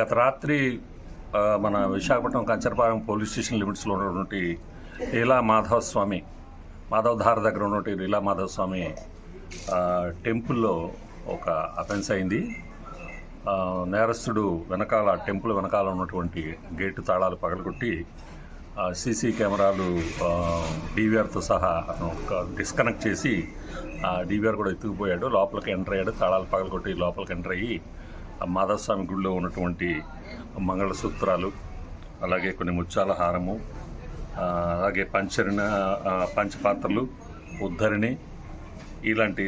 గత రాత్రి మన విశాఖపట్నం కంచరపాలెం పోలీస్ స్టేషన్ లిమిట్స్లో ఉన్నటువంటి లీలా మాధవ స్వామి మాధవధార దగ్గర ఉన్నటువంటి లీలా మాధవ స్వామి టెంపుల్లో ఒక అఫెన్స్ అయింది. నేరస్తుడు వెనకాల టెంపుల్ వెనకాల ఉన్నటువంటి గేటు తాళాలు పగలగొట్టి సీసీ కెమెరాలు డీవీఆర్తో సహా ఒక డిస్కనెక్ట్ చేసి ఆ డీవీఆర్ కూడా ఎత్తుకుపోయాడు. లోపలికి ఎంటర్ అయ్యాడు. తాళాలు పగలగొట్టి లోపలికి ఎంటర్ అయ్యి ఆ మాధవస్వామి గుడిలో ఉన్నటువంటి మంగళసూత్రాలు అలాగే కొన్ని ముత్యాల హారము అలాగే పంచరిన పంచపాత్రలు ఉద్ధరిణి ఇలాంటి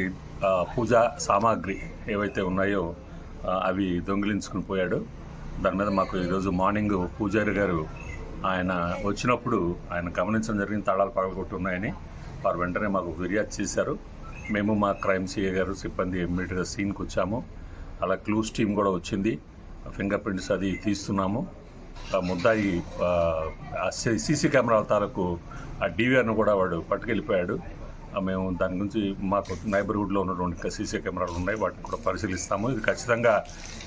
పూజా సామాగ్రి ఏవైతే ఉన్నాయో అవి దొంగిలించుకుని పోయాడు. దాని మీద మాకు ఈరోజు మార్నింగ్ పూజారి గారు ఆయన వచ్చినప్పుడు ఆయన గమనించడం జరిగిన తాళాలు పగలగొట్టి ఉన్నాయని వారు వెంటనే మాకు ఫిర్యాదు చేశారు. మేము మా క్రైమ్ సిఏ గారు సిబ్బంది ఇమ్మీడియట్గా సీన్కి వచ్చాము. అలా క్లూస్ టీం కూడా వచ్చింది. ఫింగర్ ప్రింట్స్ అది తీస్తున్నాము. ఆ ముద్దాయి సీసీ కెమెరాల తాలూకు ఆ డీవీఆర్ను కూడా వాడు పట్టుకెళ్ళిపోయాడు. మేము దాని గురించి మాకు నైబర్హుడ్లో ఉన్నటువంటి సీసీ కెమెరాలు ఉన్నాయి వాటిని కూడా పరిశీలిస్తాము. ఇది ఖచ్చితంగా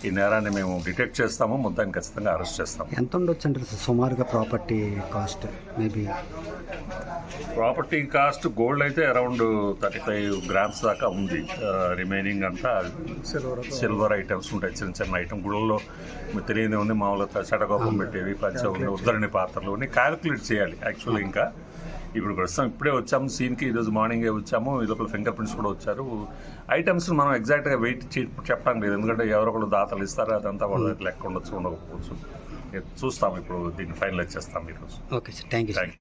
ఈ నేరాన్ని మేము డిటెక్ట్ చేస్తాము ముద్దాయిని ఖచ్చితంగా అరెస్ట్ చేస్తాము. ఎంత ఉండొచ్చు అంటారు సార్? సుమారుగా property cost maybe? Property cost gold అయితే అరౌండ్ థర్టీ ఫైవ్ గ్రామ్స్ దాకా ఉంది. రిమైనింగ్ అంతా సిల్వర్ ఐటమ్స్ ఉంటాయి చిన్న చిన్న ఐటమ్ గుళ్ళలో మీకు తెలియదు ఉంది మామూలుగా చెడగోపం పెట్టేవి పంచ ఉంది ఉద్దరణి పాత్రలు ఉన్నాయి క్యాలిక్యులేట్ చేయాలి యాక్చువల్లీ ఇంకా. ఇప్పుడు ప్రస్తుతం ఇప్పుడే వచ్చాము సీన్కి ఈరోజు మార్నింగే వచ్చాము. ఈ లోపల ఫింగర్ ప్రింట్స్ కూడా వచ్చారు. ఐటమ్స్ మనం ఎగ్జాక్ట్గా వెయిట్ చెప్పడానికి లేదు. ఎందుకంటే ఎవరో ఒకరు దాతలు ఇస్తారు. అదంతా వాళ్ళ లెక్క ఉండొచ్చు ఉండకపోవచ్చు. చూస్తాం ఇప్పుడు దీన్ని ఫైనలైజ్ చేస్తాం ఈరోజు. Okay sir thank you sir thank you